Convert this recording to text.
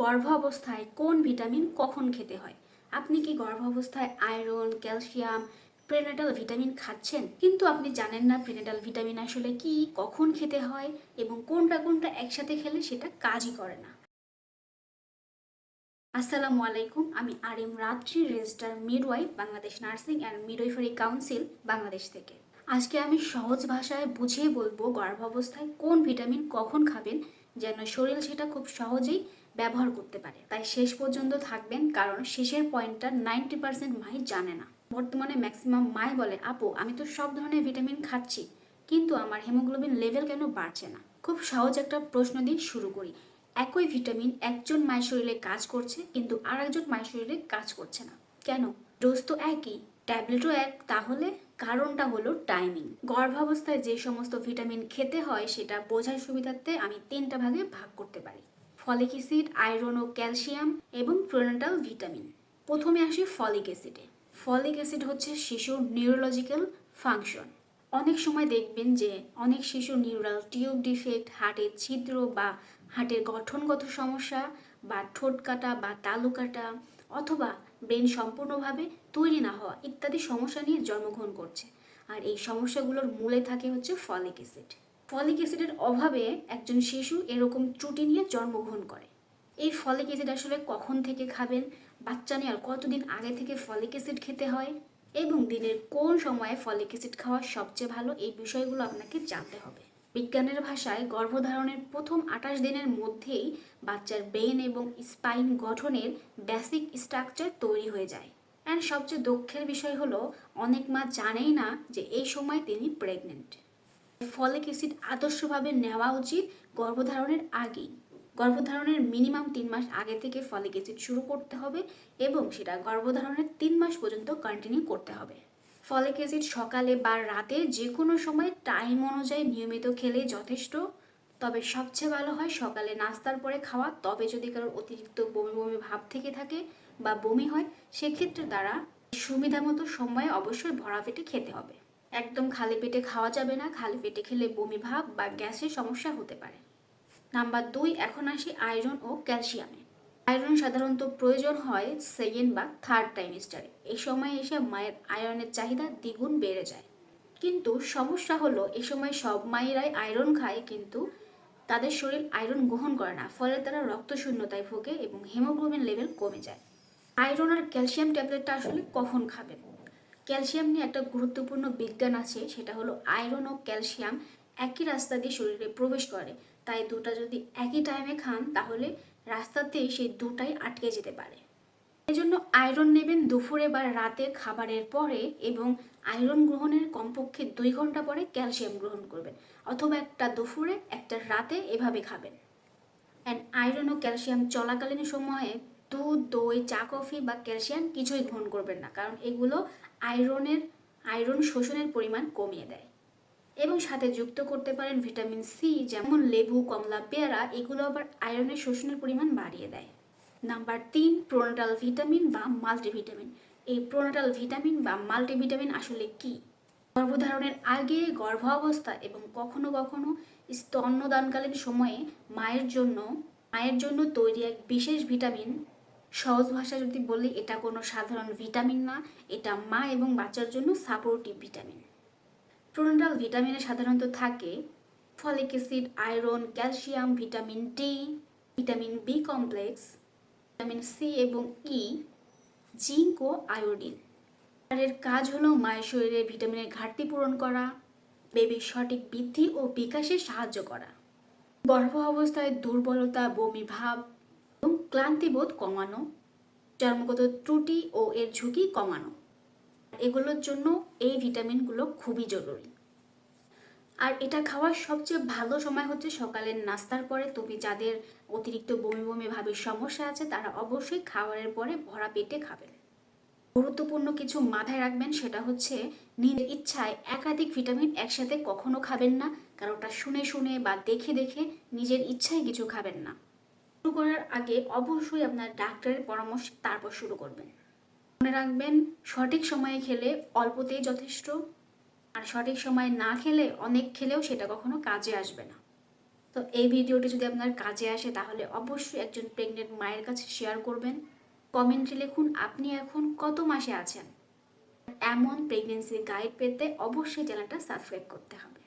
গর্ভ অবস্থায় কোন ভিটামিন কখন খেতে হয়? আপনি কি গর্ভ অবস্থায় আয়রন, ক্যালসিয়াম প্রেনেটাল ভিটামিন খাচ্ছেন? কিন্তু আপনি জানেন না প্রেনেটাল ভিটামিন আসলে কি, কখন খেতে হয় এবং কোনটা কোনটা একসাথে খেলে সেটা কাজই করে না। আসসালামু আলাইকুম, আমি Arim Ratri, register midwife Bangladesh nursing and midwifery council, Bangladesh থেকে। আজকে আমি সহজ ভাষায় বুঝিয়ে বলব গর্ভাবস্থায় কোন ভিটামিন কখন খাবেন, যেন শরীর সেটা খুব সহজেই ব্যবহার করতে পারে। তাই শেষ পর্যন্ত থাকবেন, কারণ শেষের পয়েন্টটা নাইনটি পার্সেন্ট মাই জানে না। বর্তমানে ম্যাক্সিমাম মাই বলে, আপু, আমি তো সব ধরনের ভিটামিন খাচ্ছি, কিন্তু আমার হেমোগ্লোবিন লেভেল কেন বাড়ছে না? খুব সহজ একটা প্রশ্ন দিয়ে শুরু করি। একই ভিটামিন একজন মায়ের শরীরে কাজ করছে, কিন্তু আর একজন মায়ের শরীরে কাজ করছে না। কেন? ডোজ তো একই, ট্যাবলেটও এক, তাহলে কারণটা হলো টাইমিং। গর্ভাবস্থায় যে সমস্ত ভিটামিন খেতে হয়, সেটা বোঝার সুবিধার্থে আমি তিনটা ভাগে ভাগ করতে পারি। ফলিক অ্যাসিড, আয়রন ও ক্যালসিয়াম এবং প্রোনাটাল ভিটামিন। প্রথমে আসি ফলিক অ্যাসিডে। ফলিক অ্যাসিড হচ্ছে শিশুর নিউরোলজিক্যাল ফাংশন অনেক সময় দেখবেন যে অনেক শিশুর নিউরাল টিউব ডিফেক্ট হার্টের ছিদ্র বা হার্টের গঠনগত সমস্যা বা ঠোঁট কাটা বা তালু কাটা অথবা ব্রেন সম্পূর্ণভাবে তৈরি না হওয়া ইত্যাদি সমস্যা নিয়ে জন্মগ্রহণ করছে। আর এই সমস্যাগুলোর মূলে থাকে হচ্ছে ফলিক অ্যাসিড। ফলিক অ্যাসিডের অভাবে একজন শিশু এরকম ত্রুটি নিয়ে জন্মগ্রহণ করে। এই ফলিক অ্যাসিড আসলে কখন থেকে খাবেন? বাচ্চা নেওয়ার কতদিন আগে থেকে ফলিক অ্যাসিড খেতে হয়? এবং দিনের কোন সময়ে ফলিক অ্যাসিড খাওয়া সবচেয়ে ভালো? এই বিষয়গুলো আপনাকে জানতে হবে। বিজ্ঞানের ভাষায় গর্ভধারণের প্রথম আঠাশ দিনের মধ্যেই বাচ্চার ব্রেন এবং স্পাইন গঠনের বেসিক স্ট্রাকচার তৈরি হয়ে যায়। অ্যান্ড সবচেয়ে দক্ষের বিষয় হলো, অনেক মা জানেই না যে এই সময় তিনি প্রেগনেন্ট। ফলিক অ্যাসিড আদর্শভাবে নেওয়া উচিত গর্ভধারণের আগেই। গর্ভধারণের মিনিমাম তিন মাস আগে থেকে ফলিক অ্যাসিড শুরু করতে হবে এবং সেটা গর্ভধারণের তিন মাস পর্যন্ত কন্টিনিউ করতে হবে। ফলিক অ্যাসিড সকালে বা রাতে যে কোনো সময় টাইম অনুযায়ী নিয়মিত খেলে যথেষ্ট। তবে সবচেয়ে ভালো হয় সকালে নাস্তার পরে খাওয়া। তবে যদি কারোর অতিরিক্ত বমি বমি ভাব থেকে থাকে বা বমি হয়, সেক্ষেত্রে তারা সুবিধা মতো সময়ে অবশ্যই ভরা পেটে খেতে হবে। একদম খালি পেটে খাওয়া যাবে না, খালি পেটে খেলে বমি ভাব বা গ্যাসের সমস্যা হতে পারে। নাম্বার দুই, এখন আসি আয়রন ও ক্যালসিয়ামে। আয়রন সাধারণত প্রয়োজন হয় সেকেন্ড বা থার্ড টাইমিস্টারে এই সময় এসে মায়ের আয়রনের চাহিদা দ্বিগুণ বেড়ে যায়। কিন্তু সমস্যা হলো, এ সময় সব মায়েরাই আয়রন খায়, কিন্তু তাদের শরীর আয়রন গ্রহণ করে না, ফলে তারা রক্ত শূন্যতায় ভোগে এবং হেমোগ্লোবিন লেভেল কমে যায়। আয়রন আর ক্যালসিয়াম ট্যাবলেটটা আসলে কখন খাবেন? ক্যালসিয়াম নিয়ে একটা গুরুত্বপূর্ণ বিজ্ঞান আছে, সেটা হলো আয়রন ও ক্যালসিয়াম একই রাস্তা দিয়ে শরীরে প্রবেশ করে। তাই দুটা যদি একই টাইমে খান, তাহলে রাস্তাতেই সেই দুটাই আটকে যেতে পারে। এজন্য আয়রন নেবেন দুপুরে বা রাতে খাবারের পরে এবং আয়রন গ্রহণের কমপক্ষে দুই ঘণ্টা পরে ক্যালসিয়াম গ্রহণ করবেন। অথবা একটা দুপুরে, একটা রাতে এভাবে খাবেন। অ্যান্ড আয়রন ও ক্যালসিয়াম চলাকালীন সময়ে দুধ, দই, চা, কফি বা ক্যালসিয়াম কিছুই গ্রহণ করবেন না, কারণ এগুলো আয়রনের, আয়রন শোষণের পরিমাণ কমিয়ে দেয় এবং সাথে যুক্ত করতে পারেন ভিটামিন সি, যেমন লেবু, কমলা, পেয়ারা, এগুলো আবার আয়রনের শোষণের পরিমাণ বাড়িয়ে দেয়। নাম্বার তিন, প্রোনাটাল ভিটামিন বা মাল্টিভিটামিন। এই প্রোনাটাল ভিটামিন বা মাল্টিভিটামিন আসলে কি? গর্ভধারণের আগে গর্ভ অবস্থা এবং কখনো কখনো স্তন্যদানকালীন সময়ে মায়ের জন্য মায়ের জন্য তৈরি এক বিশেষ ভিটামিন সহজ ভাষা যদি বলি, এটা কোনো সাধারণ ভিটামিন না, এটা মা এবং বাচ্চার জন্য সাপোর্টিভ ভিটামিন প্রোনাটাল ভিটামিনে সাধারণত থাকে folic acid, iron, calcium, vitamin D, vitamin B complex, vitamin C এবং ই, জিঙ্ক ও আয়োডিন। আর এর কাজ হলো মায়ের শরীরে ভিটামিনের ঘাটতি পূরণ করা বেবির সঠিক বৃদ্ধি ও বিকাশে সাহায্য করা। গর্ভ অবস্থায় দুর্বলতা, বমি ভাব ক্লান্তিবোধ কমানো, জন্মগত ত্রুটি ও এর ঝুঁকি কমানো। এগুলোর জন্য এই ভিটামিনগুলো খুবই জরুরি। আর এটা খাওয়ার সবচেয়ে ভালো সময় হচ্ছে সকালের নাস্তার পরে। তুমি যাদের অতিরিক্ত বমি বমি ভাবের সমস্যা আছে, তারা অবশ্যই খাবারের পরে ভরা পেটে খাবেন। গুরুত্বপূর্ণ কিছু মাথায় রাখবেন, সেটা হচ্ছে নিজের ইচ্ছায় একাধিক ভিটামিন একসাথে কখনো খাবেন না, কারণ ওটা শুনে শুনে বা দেখে দেখে নিজের ইচ্ছায় কিছু খাবেন না। শুরু করার আগে অবশ্যই আপনার ডাক্তারের পরামর্শ তারপর শুরু করবেন। মনে রাখবেন, সঠিক সময়ে খেলে অল্পতেই যথেষ্ট, আর সঠিক সময়ে না খেলে অনেক খেলেও সেটা কখনো কাজে আসবে না। তো এই ভিডিওটি যদি আপনার কাজে আসে, তাহলে অবশ্যই একজন প্রেগনেন্ট মায়ের কাছে শেয়ার করবেন। কমেন্টে লিখুন, আপনি এখন কত মাসে আছেন? এমন প্রেগনেন্সি গাইড পেতে অবশ্যই চ্যানেলটা সাবস্ক্রাইব করতে হবে।